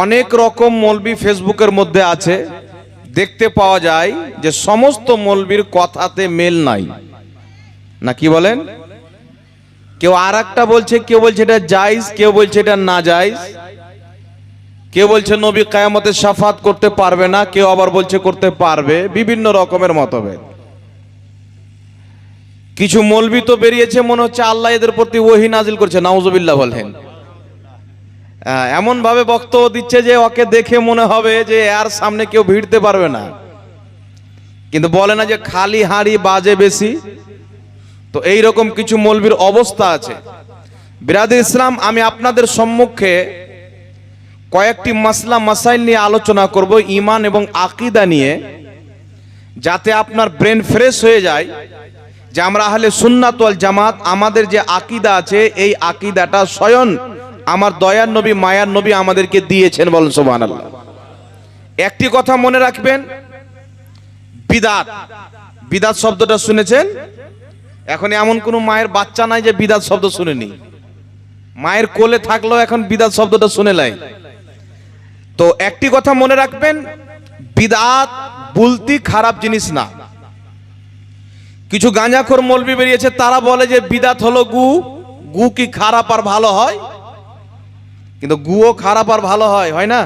অনেক রকম মলবি ফেসবুকের মধ্যে আছে। দেখতে পাওয়া যায় যে সমস্ত মলবির কথাতে মেল নাই। না কি বলেন? কেউ আর একটা বলছে, কেউ বলছে এটা জাইজ কেউ বলছে এটা না জাইজ কেউ বলছে নবী কায়ামতে সাফাত করতে পারবে না, কেউ আবার বলছে করতে পারবে। বিভিন্ন রকমের মতভেদ। কিছু মলবি তো বেরিয়েছে, মনে হচ্ছে আল্লাহ এদের প্রতি ওহি নাজিল করছে, নাউজুবিল্লাহ বলেন এমন ভাবে বক্তব্য দিচ্ছে যে ওকে দেখে মনে হবে যে আর সামনে কেউ ভিড়তে পারবে না। কিন্তু বলে না যে খালি হাঁড়ি বাজে বেশি। তো এই রকম কিছু মলবির অবস্থা আছে। বিরাদ ইসলাম, আমি আপনাদের সম্মুখে কয়েকটি মাসলা, মাসাইল নিয়ে আলোচনা করব ইমান এবং আকিদা নিয়ে, যাতে আপনার ব্রেন ফ্রেশ হয়ে যায় যে আমরা আহলে সুন্নাত ওয়াল জামাত, আমাদের যে আকিদা আছে, এই আকিদাটা স্বয়ং আমার দয়ার নবী, মায়ার নবী আমাদেরকে দিয়েছেন বলেন সুবহানাল্লাহ। একটি কথা মনে রাখবেন, বিদাত। বিদাত শব্দটা শুনেছেন? এখন এমন কোনো মায়ের বাচ্চা নাই যে বিদাত শব্দ শুনেনি। মায়ের কোলে থাকলেও এখন বিদাত শব্দটা শুনে লাই তো একটি কথা মনে রাখবেন, বিদাত বলতি খারাপ জিনিস না। কিছু গাঁজাখোর মলবি বেরিয়েছে, তারা বলে যে বিদাত হলো গু গু কি খারাপ আর ভালো হয়? কিন্তু গুও খারাপ আর ভালো হয় হয় না?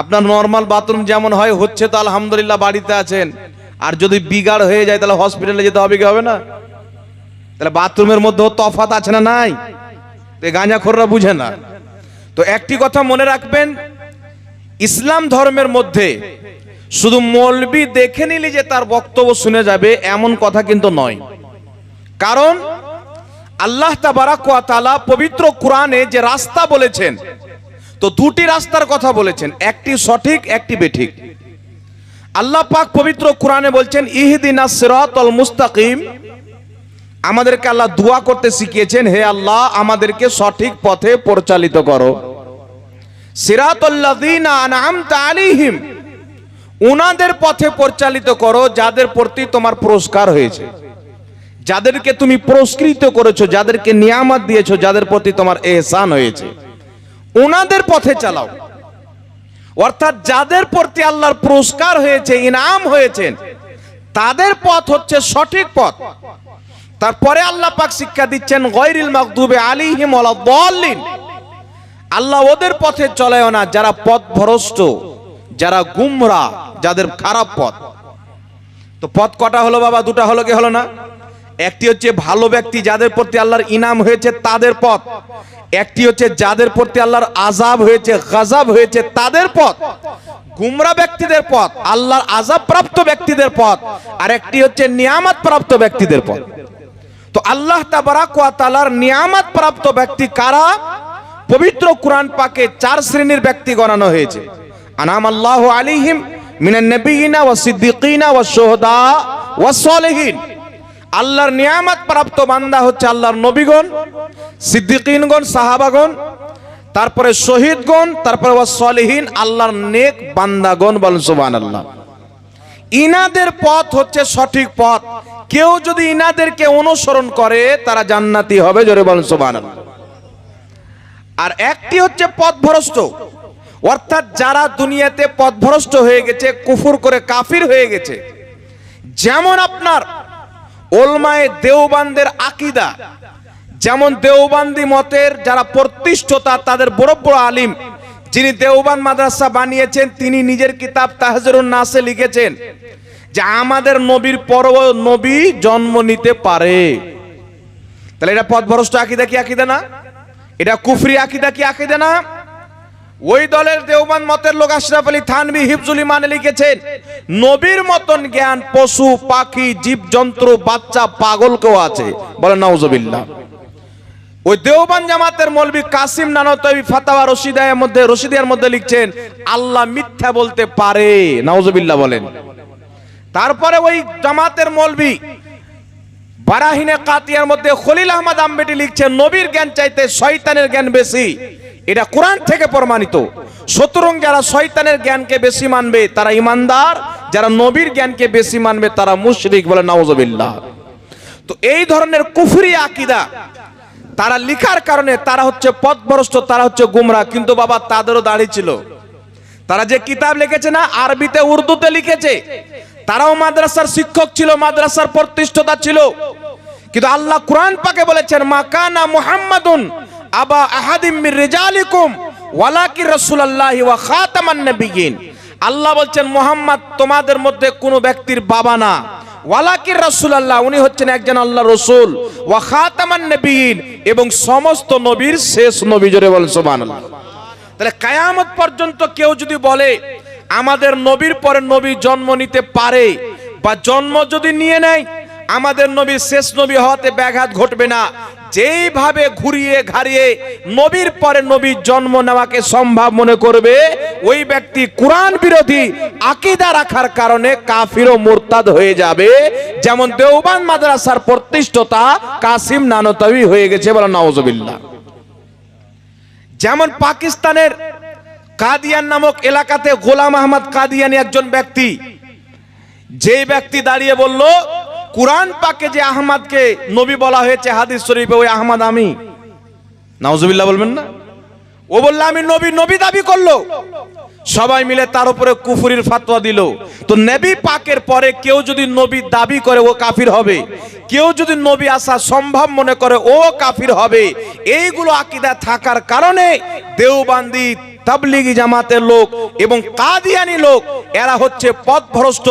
আপনার নর্মাল বাথরুম যেমন হয়, হচ্ছে তো আলহামদুলিল্লাহ বাড়িতে আছেন। আর যদি বিগাড় হয়ে যায়, তাহলে হসপিটালে যেতে হবে কি হবে না? তাহলে বাথরুমের মধ্যেও তফাত আছে না নাই? গাঁজাখোররা বুঝে না। তো একটি কথা মনে রাখবেন, ইসলাম ধর্মের মধ্যে শুধু মৌলবি দেখে নিলে যে তার বক্তব্য শুনে যাবে, এমন কথা কিন্তু নয়। কারণ আল্লাহ তালা পবিত্র কোরআনে যে রাস্তা বলেছেন, তো দুটি রাস্তার কথা বলেছেন, একটি সঠিক, একটি বেঠিক। আল্লাহ পাক পবিত্র কোরআনে বলছেন ইহদিনা সিরাতাল মুস্তাকিম। আমাদেরকে আল্লাহ দোয়া করতে শিখিয়েছেন, হে আল্লাহ, আমাদেরকে সঠিক পথে পরিচালিত করো। সিরাতাল্লাযীনা উনাদের পথে পরিচালিত করো, যাদের প্রতি তোমার পুরস্কার হয়েছে। যাদেরকে তুমি পুরস্কৃত করেছ, যাদেরকে নিয়ামত দিয়েছ, যাদের প্রতি তোমার এহসান হয়েছে ওনাদের পথে চালাও। অর্থাৎ যাদের প্রতি আল্লাহর পুরস্কার হয়েছে, ইনাম হয়েছে তাদের পথ হচ্ছে সঠিক পথ। তারপরে আল্লাহ পাক শিক্ষা দিচ্ছেন গৈরিল মাকদুবে আলিহিম ওয়ালাদ্দাল্লিন আল্লাহ ওদের পথে চলেও না, যারা পথ ভ্রষ্ট যারা গুমরা, যাদের খারাপ পথ। তো পথ কটা হলো বাবা, দুটা হলো, কি হলো না? একটি হচ্ছে ভালো ব্যক্তি যাদের প্রতি আল্লাহর ইনাম হয়েছে তাদের পথ। একটি হচ্ছে যাদের প্রতি আল্লাহর আজাব হয়েছে গাজাব হয়েছে তাদের পথ। গুমরা ব্যক্তিদের পথ, আল্লাহর আজাব প্রাপ্ত ব্যক্তিদের পথ। আর একটি হচ্ছে নিয়ামত প্রাপ্ত ব্যক্তিদের পথ। তো আল্লাহ তাবারাক ওয়া তাআলার নিয়ামত প্রাপ্ত ব্যক্তি কারা? পবিত্র কোরআন পাকে চার শ্রেণির ব্যক্তি গণানো হয়েছে। আনাম আল্লাহ আলিহিম মিনান নবিয়িনা ওয়া সিদ্দিকিনা ওয়া শুহাদা ওয়া সালিহিন। আল্লাহর নিয়ামত প্রাপ্ত বান্দা হচ্ছে আল্লাহর নবীগণ, সিদ্দিকিনগণ, সাহাবাগণ, তারপরে শহীদগণ, তারপরে সলিহীন, আল্লাহর নেক বান্দাগণ বলেন সুবহানাল্লাহ। ইনাদের পথ হচ্ছে সঠিক পথ। কেউ যদি ইনাদেরকে অনুসরণ করে, তারা জান্নাতি হবে, জোরে বলেন সুবহানাল্লাহ। আর একটি হচ্ছে পথভ্রষ্ট। অর্থাৎ যারা দুনিয়াতে পথভ্রষ্ট হয়ে গেছে, কুফুর করে কাফির হয়ে গেছে, যেমন আপনার ওলমায়ে দেওবানদের আকিদা। যেমন দেওবান্দি মতের যারা প্রতিষ্ঠতা, তাদের বড় বড় আলিম। যিনি দেওবান মাদ্রাসা বানিয়েছেন, তিনি নিজের কিতাব তাহজরুন নাসে লিখেছেন যে, আমাদের নবীর পরব নবী জন্ম নিতে পারে। তাহলে এটা পথভ্রষ্ট আকিদা কি আকিদা না? এটা কুফরি আকিদা কি আকিদা না? ওই দলের দেওবান মতের লোক আশরাফ আলী থানবি হিফজুল ইমানে লিখেছেন, নবীর মতন জ্ঞান, পশু, পাখি জীবজন্তু বাচ্চা পাগলকেও আছে। বলে নাউজুবিল্লাহ। ওই দেওবান জামাতের মৌলবি কাসিম নানতবি ফাতাওয়া রশিদায়ের মধ্যে, রশিদিয়ার মধ্যে লিখছেন, আল্লাহ মিথ্যা বলতে পারে। নাউজুবিল্লাহ বলেন। তারপরে ওই জামাতের মৌলবি বারাহিনে কাতিয়ার মধ্যে খলিল আহমদ আম্বেটি লিখছেন, নবীর জ্ঞান চাইতে শয়তানের জ্ঞান বেশি। এটা কোরআন থেকে প্রমাণিত। সুতরাং যারা শয়তানের জ্ঞানকে বেশি মানবে, তারা ইমানদার। যারা নবীর জ্ঞানকে বেশি মানবে, তারা মুশরিক বলে নাউজুবিল্লাহ। তো এই ধরনের কুফরি আকিদা, তারা লিখার কারণে তারা হচ্ছে পথভ্রষ্ট, তারা হচ্ছে গুমরা। কিন্তু বাবা, তাদেরও দাঁড়িয়ে ছিল। তারা যে কিতাব লিখেছে না, আরবিতে, উর্দুতে লিখেছে। তারাও মাদ্রাসার শিক্ষক ছিল, মাদ্রাসার প্রতিষ্ঠাতা ছিল। কিন্তু আল্লাহ কোরআন পাকে বলেছেন মাকানা মুহাম্মাদুন আবা আহাদিম মির রিজালিকুম ওয়ালাকি রাসূলুল্লাহি ওয়া খাতামান নাবিয়িন আল্লাহ বলছেন, মোহাম্মদ, তোমাদের মধ্যে কোনো ব্যক্তির বাবা না। ওয়ালাকির রাসূলুল্লাহ, উনি হচ্ছেন একজন আল্লাহ রসুল। ওয়া খাতামান এবং সমস্ত নবীর শেষ নবী জোরে বলেন, সুবহানাল্লাহ। তাহলে কায়ামত পর্যন্ত কেউ যদি বলে, আমাদের নবীর পরে নবী জন্ম নিতে পারে বা জন্ম যদি নিয়ে নেয়, আমাদের নবী শেষ নবী হওয়াতে ব্যাঘাত ঘটবে না। যেইভাবে ঘুরিয়ে ঘাড়িয়ে নবীর পরে নবীর জন্ম নেওয়াকে সম্ভব মনে করবে, ওই ব্যক্তি কোরআন বিরোধী আকিদা রাখার কারণে কাফির ও মোরতাদ হয়ে যাবে। যেমন দেওবান মাদ্রাসার প্রতিষ্ঠাতা কাসিম নানতাবি হয়ে গেছে বলে নওয়াজবিল্লাহ যেমন পাকিস্তানের কাদিয়ান নামক এলাকাতে গোলাম আহমদ কাদিয়ানি একজন ব্যক্তি যে ব্যক্তি দাঁড়িয়ে বলল কোরআন পাকে যে আহমদকে নবী বলা হয়েছে, হাদিস শরীফে, ওই আহমদ আমি। নাউজুবিল্লাহ বলবেন না? ও বলল, আমি নবী নবী দাবি করল। সবাই মিলে তার উপরে কুফুরির ফাতোয়া দিল। তো নবী পাকের পরে কেউ যদি নবী দাবি করে, ও কাফির হবে। কেউ যদি নবী আসা সম্ভব মনে করে, ও কাফির হবে। এইগুলো আকিদা থাকার কারণে দেওবান্দি তাবলিগি জামাতের লোক এবং কাদিয়ানি লোক, এরা হচ্ছে পথভ্রষ্ট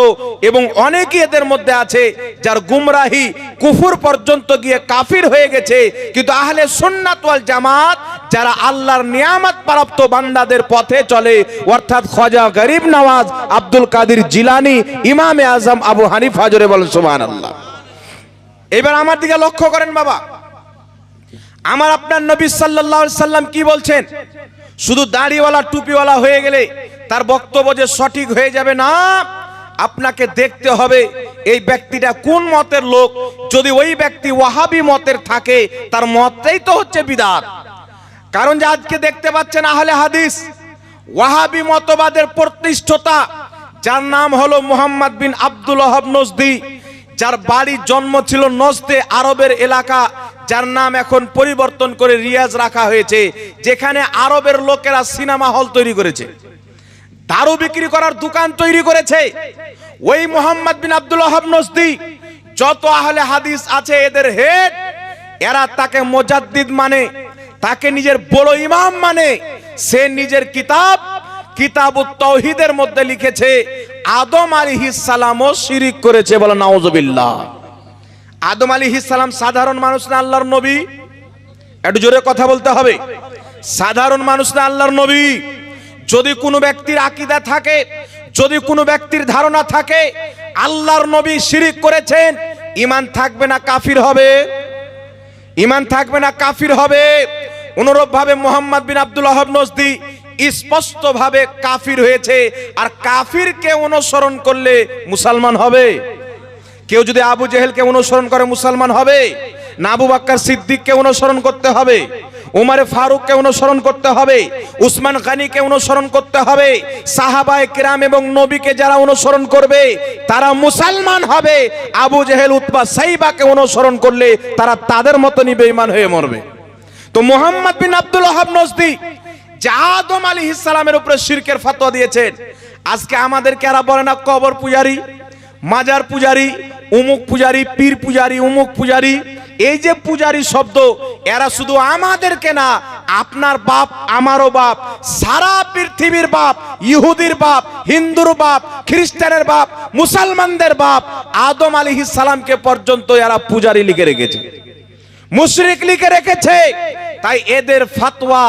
এবং অনেকে এদের মধ্যে আছে যার গুমরাহি কুফুর পর্যন্ত গিয়ে কাফির হয়ে গেছে। কিন্তু আহলে সুন্নাত ওয়াল জামাত, যারা আল্লাহর নিয়ামত প্রাপ্ত বান্দাদের পথে চলে, অর্থাৎ খজা গরিব নওয়াজ আব্দুল কাদির জিলানি, ইমামে আজম আবু হানিফা জোরে বলেন, সুবহানাল্লাহ। এবার আমার দিকে লক্ষ্য করেন বাবা। আমার আপনার নবী সাল্লাল্লাহু আলাইহি সাল্লাম কি বলছেন? শুধু দাড়িওয়ালা, টুপিওয়ালা হয়ে গেলে তার বক্তব্য যে সঠিক হয়ে যাবে না, আপনাকে দেখতে হবে এই ব্যক্তিটা কোন মতের লোক। যদি ওই ব্যক্তি ওয়াহাবি মতের থাকে, তার মতটাই তো হচ্ছে বিদাত। কারণ যে আজকে দেখতে পাচ্ছেন আহলে হাদিস, ওয়াহাবি মতবাদের প্রতিষ্ঠতা, যার নাম হলো মোহাম্মদ বিন আব্দুল নজদি। যার বাড়ির জন্ম ছিল নজদে আরবের এলাকা, যার নাম এখন পরিবর্তন করে রিয়াজ রাখা হয়েছে, যেখানে আরবের লোকেরা সিনেমা হল তৈরি করেছে। দারু বিক্রি করার দোকান তৈরি করেছে। ওই মোহাম্মদ বিন আব্দুল ওহাব নজদি, যত আহলে হাদিস আছে এদের হেড, এরা তাকে মোজাদ্দিদ মানে তাকে নিজের বড় ইমাম মানে সে নিজের কিতাব কিতাব তৌহিদের মধ্যে লিখেছে, আদম সালামও শিরিক করেছে বলে নাউজুবিল্লাহ। আদম সালাম সাধারণ মানুষ না আল্লাহর নবী? একটু জোরে কথা বলতে হবে। সাধারণ মানুষ না আল্লাহর নবী? যদি কোনো ব্যক্তির আকিদা থাকে, যদি কোনো ব্যক্তির ধারণা থাকে, আল্লাহর নবী শিরিক করেছেন ইমান থাকবে না কাফির হবে? ইমান থাকবে না কাফির হবে? অনুরূপ ভাবে মোহাম্মদ বিন আব্দুল নজদি স্পষ্ট ভাবে কাফির হয়েছে। আর কাফিরকে অনুসরণ করলে মুসলমান হবে। কেউ যদি আবু জেহেলকে অনুসরণ করে মুসলমান হবে, না আবু বাক্কার সিদ্দিককে অনুসরণ করতে হবে, উমারে ফারুককে অনুসরণ করতে হবে, উসমান গানিকে অনুসরণ করতে হবে, সাহাবায়ে কিরাম এবং নবীকে যারা অনুসরণ করবে, তারা মুসলমান হবে। আবু জেহেল উতবা সাইবাকে অনুসরণ করলে তারা তাদের মতনই বেঈমান হয়ে মরবে। তো মোহাম্মদ বিন আব্দুল ওহাব নজদি আদম আলী ইসলামের উপরে শিরকের ফতোয়া দিয়েছেন। আজকে আমাদেরকে এরা বলে না কবর পূজারি, মাজার পূজারি, উমুক পূজারি, পীর পূজারি, উমুক পূজারি। এই যে পূজারি শব্দ, এরা শুধু আমাদেরকে না, আপনার বাপ, আমারও বাপ, সারা পৃথিবীর বাপ, ইহুদির বাপ, হিন্দুর বাপ, খ্রিস্টানের বাপ, মুসলমানদের বাপ, আদম আলী সালামকে পর্যন্ত এরা পূজারি লিখে রেখেছে। মুশরিক লিখে রেখেছে। তাই এদের ফাতোয়া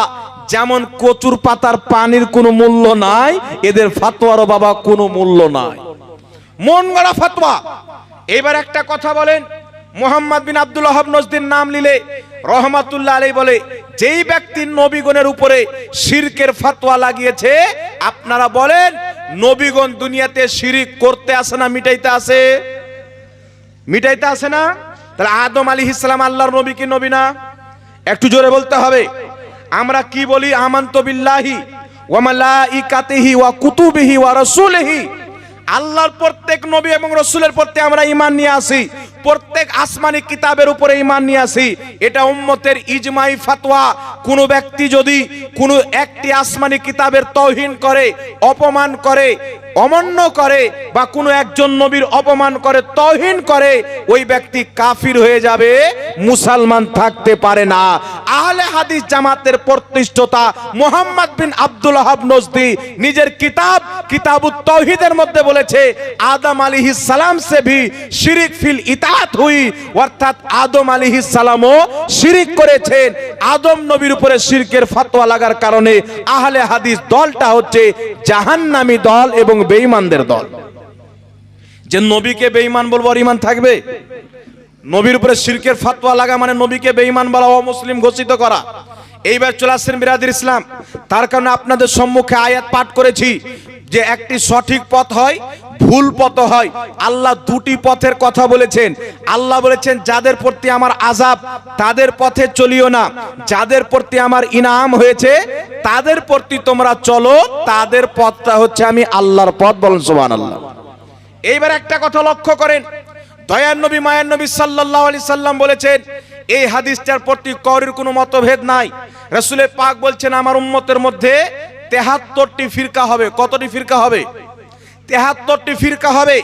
যেমন কচুর পাতার পানির কোনো মূল্য নাই, এদের ফাতোয়ারও বাবা কোনো মূল্য নাই। মন গড়া ফাতোয়া। এবার একটা কথা বলেন, মোহাম্মদ বিন আব্দুল ওহাব নজদির নাম নিলে রহমাতুল্লাহ আলী বলে, যেই ব্যক্তি নবীগণের উপরে শিরকের ফাতোয়া লাগিয়েছে, আপনারা বলেন, নবীগণ দুনিয়াতে শিরিক করতে আসে না, মিটাইতে আসে? মিটাইতে আসে না? তাহলে আদম আলী ইসলাম আল্লাহর নবী কি নবী না? একটু জোরে বলতে হবে। আমরা কি বলি? আমান্ত বিল্লাহি ওমালাইকাতিহি মালাইকাতিহি ওয়া কুতুবিহি ওয়া রাসূলিহি। আল্লাহর প্রত্যেক নবী এবং রসুলের প্রতি আমরা ইমান নিয়ে আসি। প্রত্যেক আসমানি কিতাবের উপরে ইমান নিয়ে আসি। এটা উম্মতের ইজমাই ফাতোয়া কোন ব্যক্তি যদি কোনো একটি আসমানি কিতাবের তৌহিন করে, অপমান করে, অমান্য করে বা কোনো একজন নবীর অপমান করে, তহিন করে, ওই ব্যক্তি কাফির হয়ে যাবে, মুসলমান থাকতে পারে না। আহলে হাদিস জামাতের প্রতিষ্ঠতা Muhammad bin Abdul Wahhab Najdi নিজের কিতাব, কিতাবুত তৌহিদের মধ্যে বলেছে, আদম আলাইহিস সালাম সে ভি শিরিক ফিল ইতাত হুই, অর্থাৎ আদম আলাইহিস সালামও শিরিক করেছেন। আদম নবীর উপরে শিরকের ফতোয়া লাগার কারণে আহলে হাদিস দলটা হচ্ছে জাহান্নামী দল এবং বেঈমানদের দল। যে নবীকে বেঈমান বলব আর ইমান থাকবে? নবীর উপরে শিরকের ফাতোয়া লাগা মানে নবীকে বেঈমান বলা, অমুসলিম ঘোষিত করা। এইবার চলে আসছেন বিরাদির ইসলাম। তার কারণে আপনাদের সম্মুখে আয়াত পাঠ করেছি যে একটি সঠিক পথ হয় ভুল পথ হয়। আল্লাহ দুটি পথের কথা বলেছেন। আল্লাহ বলেছেন, যাদের প্রতি আমার আজাব তাদের পথে চলিও না। যাদের প্রতি আমার ইনাম হয়েছে, তাদের প্রতি তোমরা চলো। তাদের পথটা হচ্ছে আমি আল্লাহর পথ বলুন, সুবহানাল্লাহ। এইবার একটা কথা লক্ষ্য করেন। দয়ার নবী, মায়ের নবী সাল্লাল্লাহু আলাইহি সাল্লাম বলেছেন, এই হাদিসটার প্রতি করির কোনো মতভেদ নাই। রাসূলের পাক বলছেন, আমার উম্মতের মধ্যে তেহাত্তরটি ফিরকা হবে। কতটি ফিরকা হবে? তেহাত্তরটি ফিরকা হবে।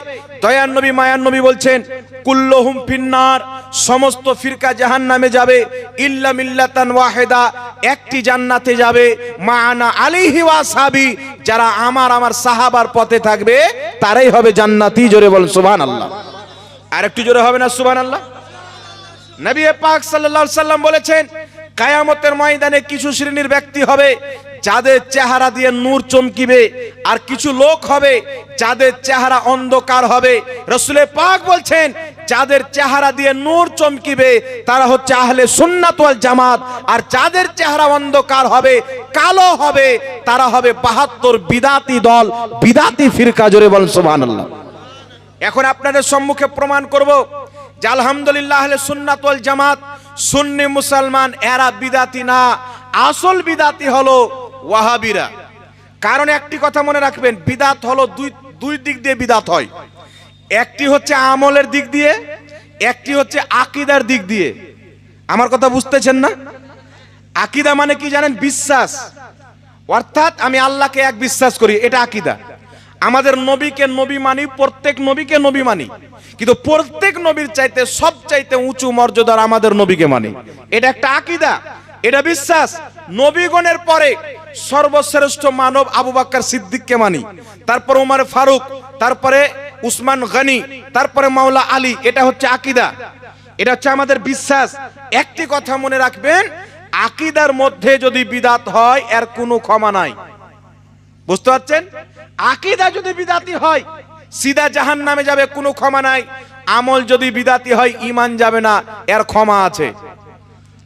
দয়ার নবী, মায়ার নবী বলছেন, কুল্লহুম ফিন্নার সমস্ত ফিরকা জাহান নামে যাবে। ইল্লা মিল্লাতান ওয়াহেদা, একটি জান্নাতে যাবে। মাআনা আলিহি ওয়াসাবি যারা আমার আমার সাহাবার পথে থাকবে, তারাই হবে জান্নাতি। জোরে বল, সুবহানাল্লাহ। আর একটু জোরে হবে না, সুবহানাল্লাহ? নবী পাক সাল্লাল্লাহু সাল্লাম বলেছেন, কায়ামতের ময়দানে কিছু শ্রেণির ব্যক্তি হবে যাদের চেহারা দিয়ে নূর চমকিবে, আর কিছু লোক হবে যাদের চেহারা অন্ধকার হবে। রসুলের পাক বলছেন, যাদের চেহারা দিয়ে নূর চমকিবে, তারা হচ্ছে আহলে সুন্নাতওয়াল জামাত, আর যাদের চেহারা অন্ধকার হবে, কালো হবে, তারা হবে বাহাত্তর বিদাতি দল, বিদাতি ফিরকা, জোরে বল সুবহানাল্লাহ। এখন আপনাদের সম্মুখে প্রমাণ করব যে আলহামদুলিল্লাহ আহলে সুন্নাতওয়াল জামাত, সুন্নি মুসলমান, এরা বিদাতি না। আসল বিদাতি হলো ওয়াহাবিরা। কারণ একটি কথা মনে রাখবেন, বিদাত হলো দুই দুই দিক দিয়ে বিদাত হয়। একটি হচ্ছে আমলের দিক দিয়ে, একটি হচ্ছে আকিদার দিক দিয়ে। আমার কথা বুঝতেছেন না? আকিদা মানে কি জানেন? বিশ্বাস। অর্থাৎ আমি আল্লাহকে এক বিশ্বাস করি, এটা আকিদা। আমাদের নবীকে নবী মানি, প্রত্যেক নবীকে নবী মানি। কিন্তু প্রত্যেক নবীর চাইতে সব চাইতে উঁচু মর্যাদার আমাদের নবীকে মানি। এটা একটা আকিদা, এটা বিশ্বাস। নবীগণের পরে সর্বশ্রেষ্ঠ মানব আবু বাক্কার সিদ্দিককে মানি। তারপর উমার ফারুক, তারপরে উসমান গনি, তারপরে মাওলা আলী, এটা হচ্ছে আকিদা। এটা হচ্ছে আমাদের বিশ্বাস। একটি কথা মনে রাখবেন, আকিদার মধ্যে যদি বিদাত হয়, এর কোনো ক্ষমা নাই। বুঝতে পারছেন? আকিদা যদি বিদাতি হয় সিদা জাহান নামে যাবে, কোনো ক্ষমা নাই। আমল যদি বিদাতি হয় ইমান যাবে না, এর ক্ষমা আছে।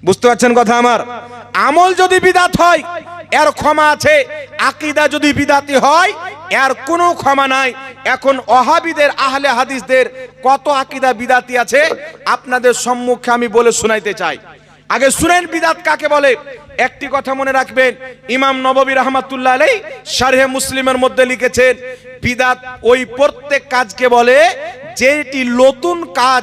বুঝতে পারছেন কথা আমার? আমল যদি বিদাত হয়, এর ক্ষমা আছে। আকিদা যদি বিদাতি হয়, এর কোনো ক্ষমা নাই। এখন অহাবিদের আহলে হাদিসদের কত আকিদা বিদাতি আছে? আপনাদের সম্মুখে আমি বলে শোনাইতে চাই। আগে শুনেন বিদাত কাকে বলে? একটি কথা মনে রাখবেন, ইমাম নববী রহমাতুল্লাহ আলাই শারহে মুসলিমের মধ্যে লিখেছেন, বিদাত ওই প্রত্যেক কাজকে বলে যেটি নতুন কাজ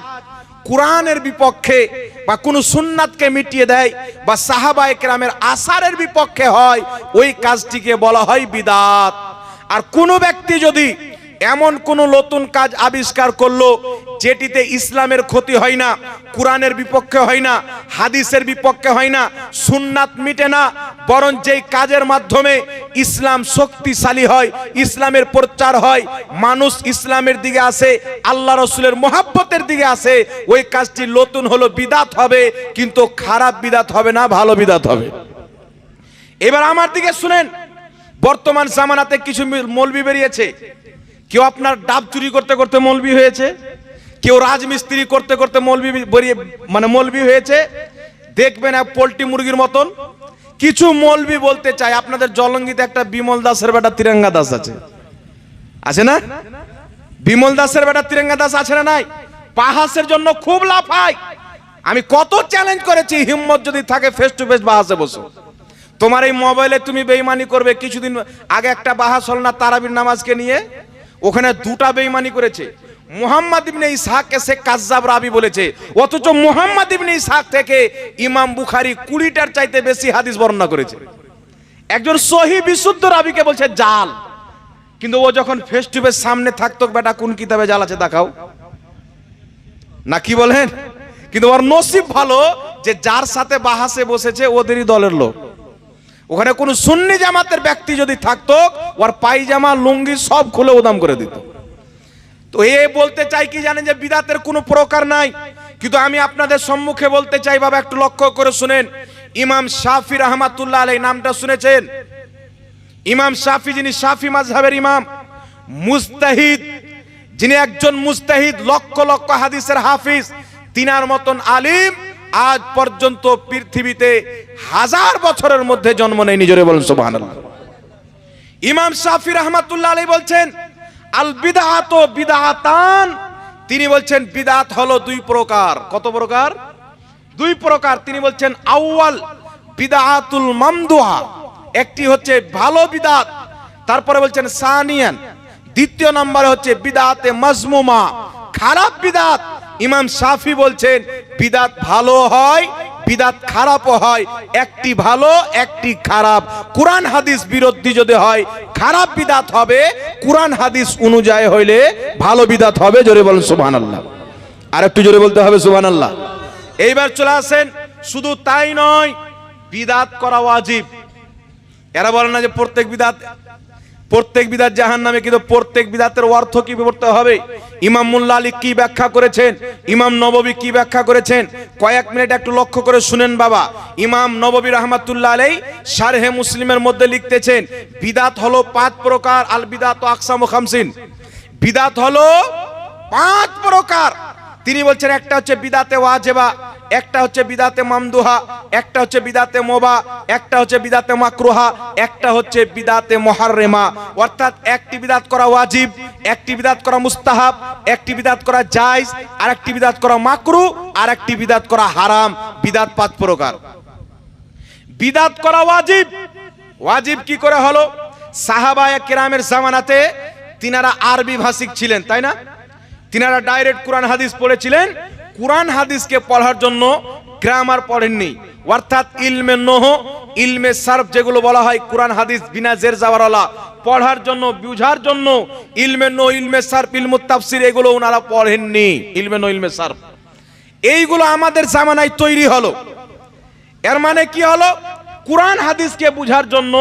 কোরআনের বিপক্ষে বা কোন সুন্নাতকে মিটিয়ে দেয় বা সাহাবা একরামের আসারের বিপক্ষে হয়, ওই কাজটিকে বলা হয় বিদাত। আর কোনো ব্যক্তি যদি এমন কোন নতুন কাজ আবিষ্কার করল যেটিতে ইসলামের ক্ষতি হয় না, কোরআনের বিপক্ষে হয় না, হাদিসের বিপক্ষে হয় না, সুন্নাত মিটে না, বরং যেই কাজের মাধ্যমে ইসলাম শক্তিশালী হয়, ইসলামের প্রচার হয়, মানুষ ইসলামের দিকে আসে, আল্লাহ রসুলের মোহাব্বতের দিকে আসে, ওই কাজটি নতুন হলো, বিদাত হবে, কিন্তু খারাপ বিদাত হবে না, ভালো বিদাত হবে। এবার আমার দিকে শুনেন, বর্তমান জামানাতে কিছু মৌলবি বেরিয়েছে। কেউ আপনার ডাব চুরি করতে করতে মৌলবি হয়েছে? কেউ রাজমিস্ত্রি করতে করতে মৌলবি মানে মৌলবি হয়েছে? দেখবেন এক পোলট্রি মুরগির মতন। কিছু মৌলবি বলতে চাই, আপনাদের জলঙ্গিতে একটা বিমল দাসের বেটা তিরঙ্গা দাস আছে। আছে না? বিমল দাসের বেটা তিরঙ্গা দাস আছে না নাই? পাহাসের জন্য খুব লাফায়। আমি কত চ্যালেঞ্জ করেছি, হিম্মত যদি থাকে ফেস টু ফেস বাহাসে বসো। তোমার এই মোবাইলে তুমি বেইমানি করবে, কিছুদিন আগে একটা বাহাস হল না তারাবির নামাজকে নিয়ে? ওখানে দুটা বেইমানি করেছে। মুহাম্মদ ইবনে ইসহাককে সে কাজ্জাব রাবি বলেছে, অথচ মুহাম্মদ ইবনে ইসহাক থেকে ইমাম বুখারী কুড়িটার চাইতে বেশি হাদিস বর্ণনা করেছে। একজন সহি বিশুদ্ধ রাবিকে বলছে, জাল। কিন্তু ও যখন ফেস টু ফেস সামনে থাকতো, বেটা, কোন কিতাবে জাল আছে দেখাও। না কি বলেন? কিন্তু ওর নসিব ভালো যে যার সাথে বাহাসে বসেছে, ওদেরই দলের লোক। ওখানে কোন সুন্নি জামাতের ব্যক্তি যদি থাকতো, ওর পায়জামা, লুঙ্গি সব খুলে উদাম করে দিত। তো এ বলতে চাই কি জানেন যে বিদাতের কোনো প্রকার নাই। কিন্তু আমি আপনাদের সম্মুখে বলতে চাই, বাবা, একটু লক্ষ্য করে শুনেন। ইমাম শাফি রহমাতুল্লাহ আলাই নামটা শুনেছেন? ইমাম শাফি যিনি শাফি মাজহাবের ইমাম মুস্তাহিদ যিনি একজন মুস্তাহিদ লক্ষ লক্ষ হাদিসের হাফিজ, তিনার মতন আলিম আজ পর্যন্ত পৃথিবীতে হাজার বছরের মধ্যে জন্ম নেই নিজরে বলেন, সুবহানাল্লাহ। ইমাম শাফি রহমাতুল্লাহ আলী বলছেন, আল বিদাত বিদাতান তিনি বলছেন বিদাত হলো দুই প্রকার। কত প্রকার? দুই প্রকার। তিনি বলছেন, আউয়াল বিদাতুল মামদুহা। একটি হচ্ছে ভালো বিদাত, তারপরে বলছেন, সানিয়ান। দ্বিতীয় নম্বরে হচ্ছে বিদাতে মাজমুমা। খারাপ বিদাত ইমাম সাফি বলছেন, বিদাত ভালো হয়, বিদাত খারাপও হয়। একটি ভালো, একটি খারাপ। কোরআন হাদিস বিরোধী যদি হয়, খারাপ বিদাত হবে, কোরআন হাদিস অনুযায়ী হইলে ভালো বিদাত হবে। জোরে বলেন সুবহানাল্লাহ। আর একটু জোরে বলতে হবে সুবহানাল্লাহ। এইবার চলে আসেন, শুধু তাই নয়, বিদাত করা ওয়াজিব। এরা বলে না যে প্রত্যেক বিদাত প্রত্যেক বিদাত জাহান নামে কিন্তু প্রত্যেক বিদাতের অর্থ কি করতে হবে? ইমাম মুল্লা আলী কি ব্যাখ্যা করেছেন? ইমাম নববী কি ব্যাখ্যা করেছেন? কয়েক মিনিট একটু লক্ষ্য করে শুনেন বাবা। ইমাম নববী রহমাতুল্লাহ আলাই সারহে মুসলিমের মধ্যে লিখতেছেন, বিদাত হলো পাঁচ প্রকার আল বিদাত আকসাম খামসিন। বিদাত হলো পাঁচ প্রকার। তিনি বলছেন, একটা হচ্ছে বিদাতে ওয়াজেবা একটা হচ্ছে বিদাতে মামদুহা, একটা হচ্ছে বিদাতে মোবা, একটা হচ্ছে বিদাতে মাকরুহা, একটা হচ্ছে বিদাতে মহাররেমা। অর্থাৎ একটি বিদাত করা ওয়াজিব, একটি বিদাত করা মুস্তাহাব, একটি বিদাত করা জায়জ আর একটি বিদাত করা মাকরু আর একটি বিদাত করা হারাম। বিদাত পাঁচ প্রকার। বিদাত করা ওয়াজিব ওয়াজিব কি করে হলো? সাহাবায়ে কেরামের জামানাতে তিনারা আরবি ভাষিক ছিলেন, তাই না? তিনারা ডাইরেক্ট কোরআন হাদিস পড়েছিলেন কোরআন হাদিসকে পড়ার জন্য গ্রামার পড়েননি। অর্থাৎ ইলমে নোহ, ইলমে সার্ফ যেগুলো বলা হয় কোরআন হাদিস বিনা জের যাওয়ারওয়ালা, পড়ার জন্য, বুঝার জন্য ইলমে নো ইলমে সার্ফ তাফসির এগুলো ওনারা পড়েননি। ইলমে নো ইলমে সার্ফ। এইগুলো আমাদের জামানায় তৈরি হলো। এর মানে কি হলো? কোরআন হাদিসকে বুঝার জন্য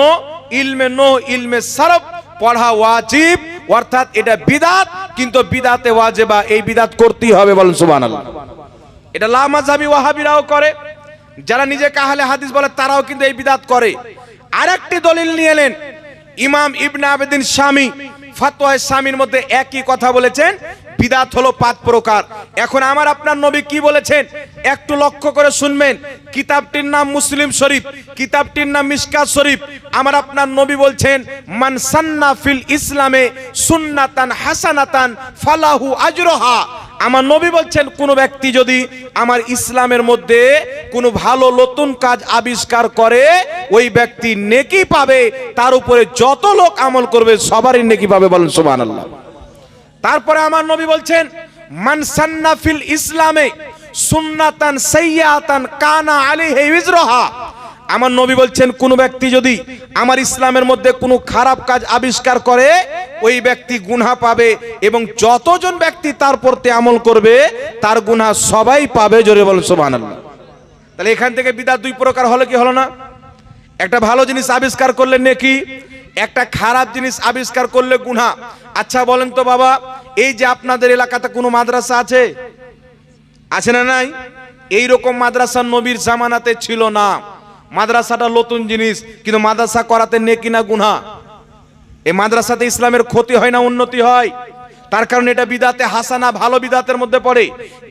ইলমে নো ইলমে সারফ পড়া ওয়াজিব। অর্থাৎ এটা বিদাত, কিন্তু বিদাতে ওয়াজিবা, এই বিদাত করতেই হবে বলেন সুবহানাল্লাহ। এটা লামাজাবি ওয়াহাবিরাও করে, যারা নিজে কাহালে হাদিস বলে তারাও কিন্তু এই বিদাত করে। আরেকটি দলিল নিয়ে এলেন, ইমাম ইবনে আবেদিন স্বামী ফাতোয়া স্বামীর মধ্যে একই কথা বলেছেন, বিদাত হলো পাঁচ প্রকার। এখন আমার আপনার নবী কি বলেছেন? একটু লক্ষ্য করে শুনবেন। কিতাবটির নাম মুসলিম শরীফ, কিতাবটির নাম মিশকাত শরীফ। আমার আপনার নবী বলছেন, মান সান্না ফিল ইসলামে সুন্নাতান হাসানাতান ফালাহু আজরহা। আমার নবী বলছেন, কোন ব্যক্তি যদি আমার ইসলামের মধ্যে কোনো ভালো নতুন কাজ আবিষ্কার করে, ওই ব্যক্তি নেকি পাবে, তার উপরে যত লোক আমল করবে, সবারই নেকি পাবে বলেন সুবহানাল্লাহ। তারপরে আমার নবী বলছেন, মান সান্না ফিল ইসলামে সুন্নাতান সাইয়াতান কানা আলাইহি ইজরাহা আমার নবী বলছেন, কোন ব্যক্তি যদি আমার ইসলামের মধ্যে কোনো খারাপ কাজ আবিষ্কার করে, ওই ব্যক্তি গুনাহ পাবে এবং যতজন ব্যক্তি তার প্রতি আমল করবে, তার গুনাহ সবাই পাবে। জোরে বলেন সুবহানাল্লাহ। তাহলে এখান থেকে বিদাত দুই প্রকার হলো কি হলো না? একটা ভালো জিনিস আবিষ্কার করলে নেকি, একটা খারাপ জিনিস আবিষ্কার করলে গুনাহ। আচ্ছা বলেন তো বাবা, এই যে আপনাদের এলাকাতে কোনো মাদ্রাসা আছে? আছে না নাই? এই রকম মাদ্রাসা নবীর জামানাতে ছিল না। মাদ্রাসাটা নতুন জিনিস, কিন্তু মাদ্রাসা করাতে নেকি না গুনাহ? এই মাদ্রাসাতে ইসলামের ক্ষতি হয় না, উন্নতি হয়? তার কারণ এটা বিদাতে হাসানা ভালো বিদাতের মধ্যে পড়ে।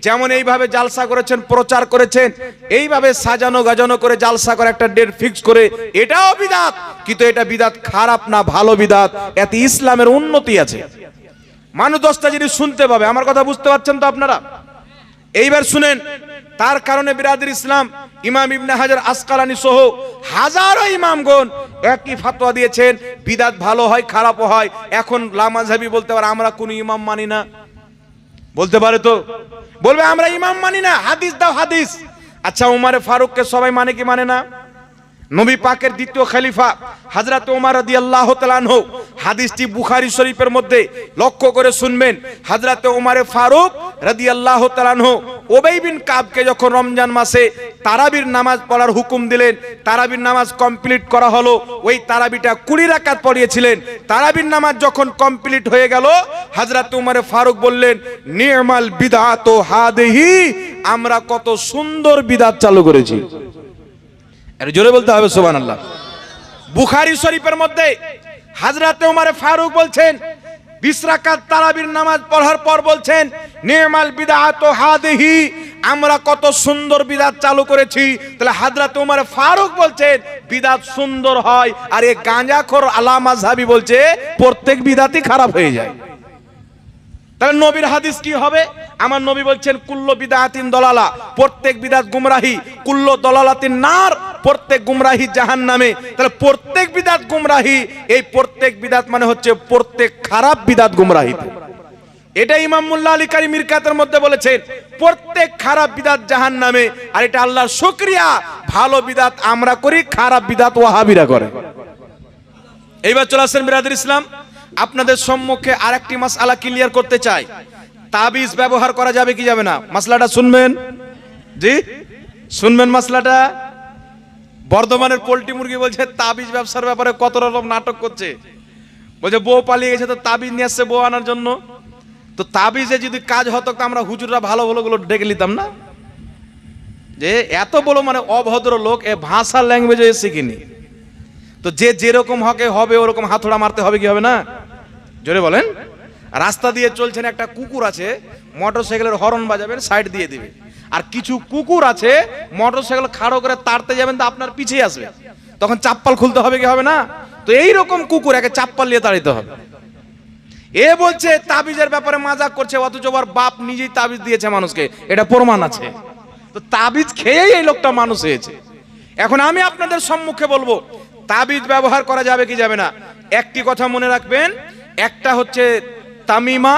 যেমন এইভাবে জালসা করেছেন, প্রচার করেছেন, এইভাবে সাজানো গাজানো করে জালসা করে একটা ডেট ফিক্স করে, এটাও বিদাত। কিন্তু এটা বিদাত খারাপ না, ভালো বিদাত। এতে ইসলামের উন্নতি আছে। মানুষ দশটা জিনিস শুনতে পাবে। আমার কথা বুঝতে পারছেন তো আপনারা? এইবার শুনেন, তার কারণে বিরাদের ইসলাম, ইমাম ইবনে হাজার আসকালানি সহ হাজারো ইমামগণ একই ফাতোয়া দিয়েছেন, বিদাত ভালো হয়, খারাপও হয়। এখন লামাঝাবি বলতে পারে, আমরা কোন ইমাম মানি না। বলতে পারে তো? বলবে, আমরা ইমাম মানি না, হাদিস দাও হাদিস। আচ্ছা উমারে ফারুককে সবাই মানে কি মানে না? নবী পাকের দ্বিতীয় খলিফা হযরত ওমর রাদিয়াল্লাহু তাআলা আনহু। হাদিসটি বুখারী শরীফের মধ্যে লক্ষ্য করে শুনবেন। হযরত ওমরে ফারুক রাদিয়াল্লাহু তাআলা আনহু ওবাই বিন কাবকে যখন রমজান মাসে তারাবির নামাজ পড়ার হুকুম দিলেন, তারাবির নামাজ কমপ্লিট করা হলো, ওই তারাবিটা কুড়ি রাকাত পড়িয়েছিলেন। তারাবির নামাজ যখন কমপ্লিট হয়ে গেল, হযরত ওমরে ফারুক বললেন, নিয়মাল বিদআত হাদিহি, আমরা কত সুন্দর বিদাত চালু করেছি। এটা জোরে বলতে হবে সোবান আল্লাহ বুখারি শরীফের মধ্যে হাজরাতে উমারে ফারুক বলছেন, বিশ রাকাত তারাবির নামাজ পড়ার পর বলছেন, নিয়মাল বিদাত হাদিহি, আমরা কত সুন্দর বিদাত চালু করেছি। তাহলে হাজরাত উমারে ফারুক বলছেন, বিদাত সুন্দর হয়, আর এ গাঁজাখোর আলামা সাহাবি বলছে, প্রত্যেক বিদাতই খারাপ হয়ে যায়। তাহলে নবীর হাদিস কি হবে? আমার নবী বলছেন, কুল্লো বিদাতিন দলালা, প্রত্যেক বিদাত গুমরাহি, কুল্লো দলালাতিন নার প্রত্যেক গুমরাহি জাহান নামে তাহলে প্রত্যেক বিদাত গুমরাহি, এই প্রত্যেক বিদাত মানে হচ্ছে প্রত্যেক খারাপ বিদাত গুমরাহি। এটা ইমাম মুল্লা আলী কারি মিরকাতের মধ্যে বলেছেন, প্রত্যেক খারাপ বিদাত জাহান নামে আর এটা আল্লাহর শুকরিয়া, ভালো বিদাত আমরা করি, খারাপ বিদাত ওয়াহাবিরা করে। এইবার চলে আসেন বিরাদের ইসলাম। আপনাদের সম্মুখে আর আরেকটি মাসআলা ক্লিয়ার করতে চাই। তাবিজ ব্যবহার করা যাবে কি যাবে না? মাসলাটা শুনবেন? জি? শুনবেন মাসলাটা? বর্ধমানের পোল্ট্রি মুরগি বলছে, তাবিজ ব্যবসার ব্যাপারে কত রকম নাটক করছে? বলছে, বউ পালিয়ে গেছে তো তাবিজ নিয়ে আসছে বউ আনার জন্য। তো তাবিজে যদি কাজ হতো, তো আমরা হুজুররা ভালো ভালো গুলো ডেকে নিতাম না? যে এত বড় মানে অভদ্র লোক, এ ভাষা ল্যাঙ্গুয়েজে শিখিনি। তো যে যেরকম হকে হবে, ওরকম হাতড়া মারতে হবে কি হবে না? জোরে বলেন। রাস্তা দিয়ে চলছেন একটা কুকুর আছে মোটর সাইকেলের হরন বাজাবেন সাইড দিয়ে দিবে। আর কিছু কুকুর আছে মোটর সাইকেল খাড়ো করে তাড়তে যাবেন তো আপনার পিছিয়ে আসবে। তখন চাপ্পাল খুলতে হবে কি হবে না? তো এই রকম কুকুর একে চাপ্পাল নিয়ে তাড়িতে হবে। এ বলছে, তাবিজের ব্যাপারে মাজাক করছে, অথচ ওর বাপ নিজেই তাবিজ দিয়েছে মানুষকে। এটা প্রমাণ আছে। তো তাবিজ খেয়েই এই লোকটা মানুষ হয়েছে। এখন আমি আপনাদের সম্মুখে বলব, তাবিজ ব্যবহার করা যাবে কি যাবে না? একটি কথা মনে রাখবেন, একটা হচ্ছে তামিমা,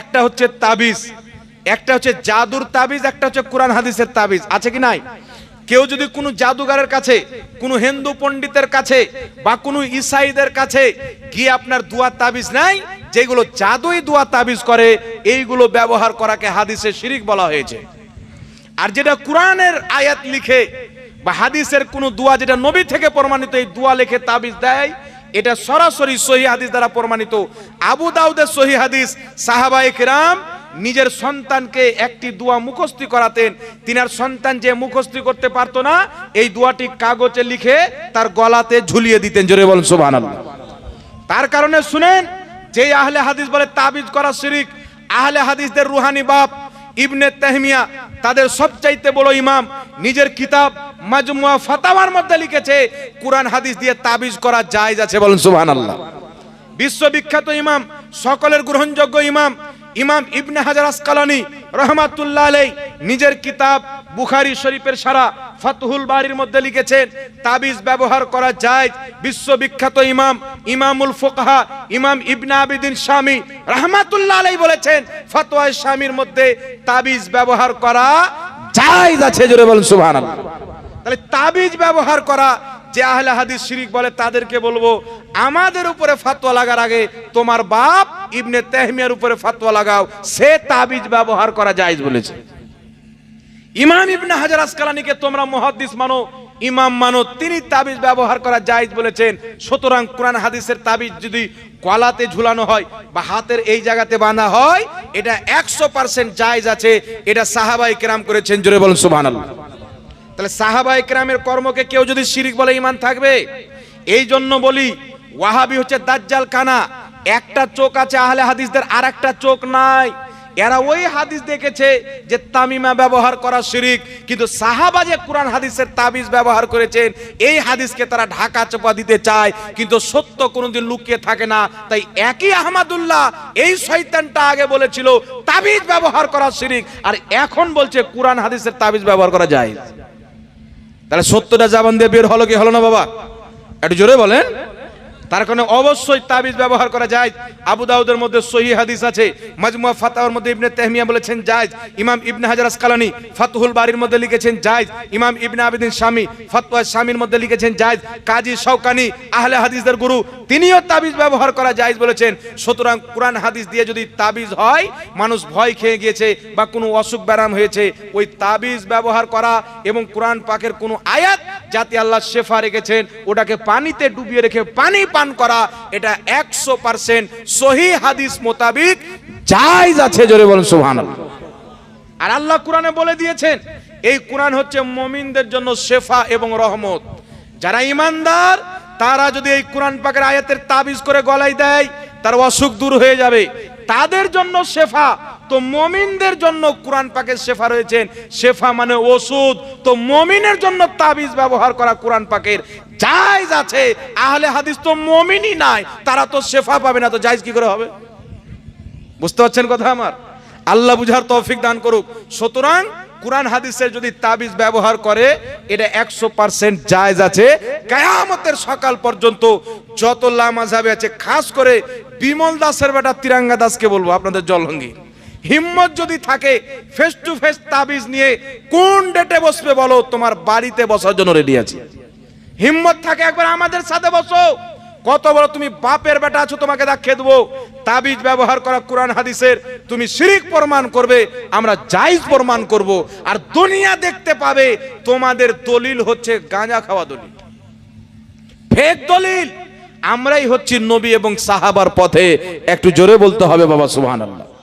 একটা হচ্ছে তাবিজ। একটা হচ্ছে জাদুর তাবিজ, একটা হচ্ছে কোরআন হাদিসের তাবিজ। আছে কি নাই? কেউ যদি কোনো জাদুগারের কাছে, কোনো হিন্দু পণ্ডিতের কাছে বা কোনো ইসাইদের কাছে গিয়ে আপনার দুয়া তাবিজ নাই, যেগুলো জাদুই দুয়া তাবিজ করে, এইগুলো ব্যবহার করাকে হাদিসে শিরিক বলা হয়েছে। আর যেটা কোরআনের আয়াত লিখে বা হাদিসের কোন দোয়া যেটা নবী থেকে প্রমাণিত, এই দোয়া লিখে তাবিজ দেয়, এটা সরাসরি সহি হাদিস দ্বারা প্রমাণিত। আবু দাউদের সহি হাদিস সাহাবায়ে কিরাম নিজের সন্তানকে একটি দোয়া মুখস্থি করাতেন। তিনার সন্তান যে মুখস্থি করতে পারত না, এই দোয়াটি কাগজে লিখে তার গলাতে ঝুলিয়ে দিতেন। জোরে বলেন, সুবহানাল্লাহ। তার কারণে শুনেন যে আহলে হাদিস বলে, তাবিজ করা শিরিক, আহলে হাদিসদের রুহানি বাপ, ইবনে তাহমিয়া, তাদের সবচাইতে বড় ইমাম, নিজের কিতাব মাজমুয়া ফাতাওয়ার মধ্যে লিখেছে, কোরআন হাদিস দিয়ে তাবিজ করা জায়েজ আছে বলেন, সুবহানাল্লাহ। বিশ্ববিখ্যাত ইমাম, সকলের গ্রহণযোগ্য ইমাম ইমাম ইবনে হাজার আসকালানি রহমাতুল্লাহ আলাই নিজের কিতাব বুখারী শরীফের সারা ফাতহুল বাড়ির মধ্যে লিখেছেন, তাবিজ ব্যবহার করা যায় বিশ্ববিখ্যাত ইমাম, ইমামুল ফোকাহা, ইমাম ইবনে আবিদিন স্বামী রহমাতুল্লাহ আলাই বলেছেন ফতোয়া স্বামীর মধ্যে তাবিজ ব্যবহার করা জায়েজ আছে, জোরে বলেন সুবহানাল্লাহ। তাহলে তাবিজ ব্যবহার করা যে আহলে হাদিস শিরিক বলে, তাদেরকে বলব, আমাদের উপরে ফাতোয়া লাগার আগে তোমার বাপ ইবনে তেহমিয়ার উপরে ফাতোয়া লাগাও। সে তাবিজ ব্যবহার করা জায়েজ বলেছে। ইমাম ইবনে হাজার আসকালানিকে তোমরা মুহাদ্দিস মানো, ইমাম মানো, তিনি তাবিজ ব্যবহার করা জায়েজ বলেছেন। সুতরাং কোরআন হাদিসের তাবিজ যদি কলাতে ঝুলানো হয় বা হাতের এই জায়গাতে বাঁধা হয়, এটা একশো পার্সেন্ট জায়েজ আছে। এটা সাহাবাই কেরাম করেছেন, জোরে বলুন সুবহানাল্লাহ। তাহলে সাহাবা একরামের কর্মকে কেউ যদি শিরিক বলে ইমান থাকবে? এই জন্য বলি, ওয়াহাবি হচ্ছে দাজ্জাল কানা একটা চোখ আছে আহলে হাদিসদের আর একটা চোখ নাই। এরা ওই হাদিস দেখেছে যে তামিমা ব্যবহার করা শিরিক, কিন্তু সাহাবা যে কোরআন হাদিসের তাবিজ ব্যবহার করেছেন, এই হাদিসকে তারা ঢাকা চাপা দিতে চায়, কিন্তু সত্য কোনোদিন লুকিয়ে থাকে না। তাই একই আহমদুল্লাহ এই শয়তানটা আগে বলেছিল, তাবিজ ব্যবহার করা শিরিক, আর এখন বলছে কোরআন হাদিসের তাবিজ ব্যবহার করা যায়। তাহলে সত্যটা জাবান দিয়ে বের হলো কি হলো না বাবা? একটু জোরে বলেন। তার কারণে অবশ্যই তাবিজ ব্যবহার করা যায়। আবু দাউদের মধ্যে সহি হাদিস আছে। মাজমুয়া ফাতাওয়ার মধ্যে ইবনে তেহমিয়া বলেছেন, জায়েজ। ইমাম ইবনে হাজার আসকালানি ফাতহুল বাড়ির মধ্যে লিখেছেন, জায়েজ। ইমাম ইবনে আবিদিন শামী ফতোয়া শামীর মধ্যে লিখেছেন, জায়েজ। কাজী শওকানি আহলে হাদিসদের গুরু, তিনিও তাবিজ ব্যবহার করা জায়েজ বলেছেন। সুতরাং কোরআন হাদিস দিয়ে যদি তাবিজ হয়, মানুষ ভয় খেয়ে গিয়েছে বা কোনো অসুখ ব্যারাম হয়েছে, ওই তাবিজ ব্যবহার করা এবং কোরআন পাকের কোনো আয়াত যাতে আল্লাহ শেফা রেখেছেন, ওটাকে পানিতে ডুবিয়ে রেখে পানি পান করা, এটা একশো পার্সেন্ট সহি হাদিস মোতাবিক জায়জ আছে, জোরে বলুন, সুবহানাল্লাহ। আর আল্লাহ কোরআনে বলে দিয়েছেন, এই কোরআন হচ্ছে মমিনদের জন্য শেফা এবং রহমত। যারা ইমানদার, তারা যদি এই কোরআন পাকের আয়াতের তাবিজ করে গলায় দেয়, তার অসুখ দূর হয়ে যাবে। তাদের জন্য শেফা তো মমিনদের জন্য কোরআন পাকের শেফা রয়েছেন। শেফা মানে ওষুধ। তো মমিনের জন্য তাবিজ ব্যবহার করা কোরআন পাকের জায়জ আছে। আহলে হাদিস তো মমিনই নাই। তারা তো শেফা পাবে না, তো জায়জ কি করে হবে? বুঝতে পারছেন কথা আমার? আল্লাহ বুঝার তৌফিক দান করুক। সুতরাং কোরআন হাদিসের যদি তাবিজ ব্যবহার করে, এটা একশো পার্সেন্ট জায়জ আছে। কায়ামতের সকাল পর্যন্ত যত লামাজাবে আছে, খাস করে বিমল দাসের বেটা তিরাঙ্গা দাসকে বলব, আপনাদের জলঙ্গি হিম্মত যদি থাকে ফেস টু ফেস তাবিজ নিয়ে কোন ডেটে বসবে বলো? তোমার বাড়িতে বসার জন্য রেডি আছি। হিম্মত থাকে, একবার আমাদের সাথে বসো। কত বড় তুমি বাপের বেটা আছো, তোমাকে দেখিয়ে দেবো। তাবিজ ব্যবহার করা কোরআন হাদিসের, তুমি শিরিক প্রমাণ করবে, আমরা জাইজ প্রমাণ করব। আর দুনিয়া দেখতে পাবে, তোমাদের দলিল হচ্ছে গাঁজা খাওয়া দলিল। ফেক দলিল। আমরাই হচ্ছি নবী এবং সাহাবার পথে। একটু জোরে বলতে হবে বাবা, সুবহানাল্লাহ।